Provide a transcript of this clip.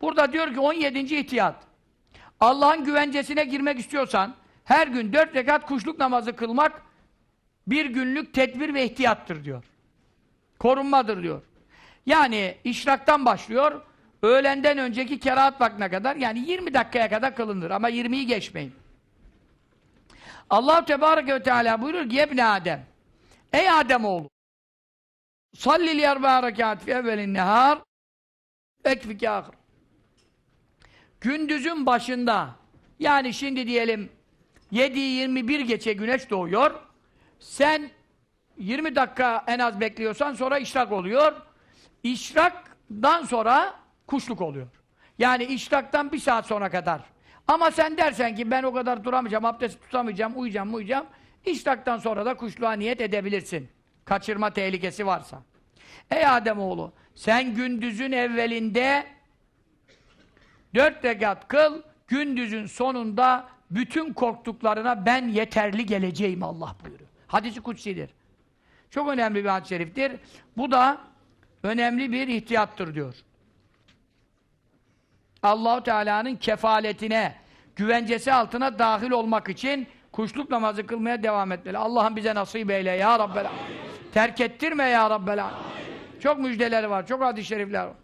Burada diyor ki 17. ihtiyat. Allah'ın güvencesine girmek istiyorsan her gün dört rekat kuşluk namazı kılmak bir günlük tedbir ve ihtiyattır diyor. Korunmadır diyor. Yani işraktan başlıyor, öğlenden önceki kerahat vaktine kadar yani 20 dakikaya kadar kılınır ama 20'yi geçmeyin. Allah Tebareke ve Teala buyurur ki Ebne Adem Ey Adem oğlu Sallil yerba rekat fi evvelin nehar ekfike ahir Gündüzün başında yani şimdi diyelim 7-21 geçe güneş doğuyor sen 20 dakika en az bekliyorsan sonra işrak oluyor. İşraktan sonra kuşluk oluyor. Yani işraktan bir saat sonra kadar. Ama sen dersen ki ben o kadar duramayacağım, abdest tutamayacağım, uyuyacağım, uyuyacağım. İşraktan sonra da kuşluğa niyet edebilirsin. Kaçırma tehlikesi varsa. Ey Ademoğlu, sen gündüzün evvelinde dört rekat kıl, gündüzün sonunda bütün korktuklarına ben yeterli geleceğim Allah buyuruyor. Hadisi kutsidir. Çok önemli bir hadis-i şeriftir. Bu da önemli bir ihtiyattır diyor. Allahu Teala'nın kefaletine, güvencesi altına dahil olmak için kuşluk namazı kılmaya devam etmeli. Allah'ım bize nasip eyle ya Rabbel. Terk ettirme ya Rabbel. Çok müjdeleri var, çok hadis-i şerifler var.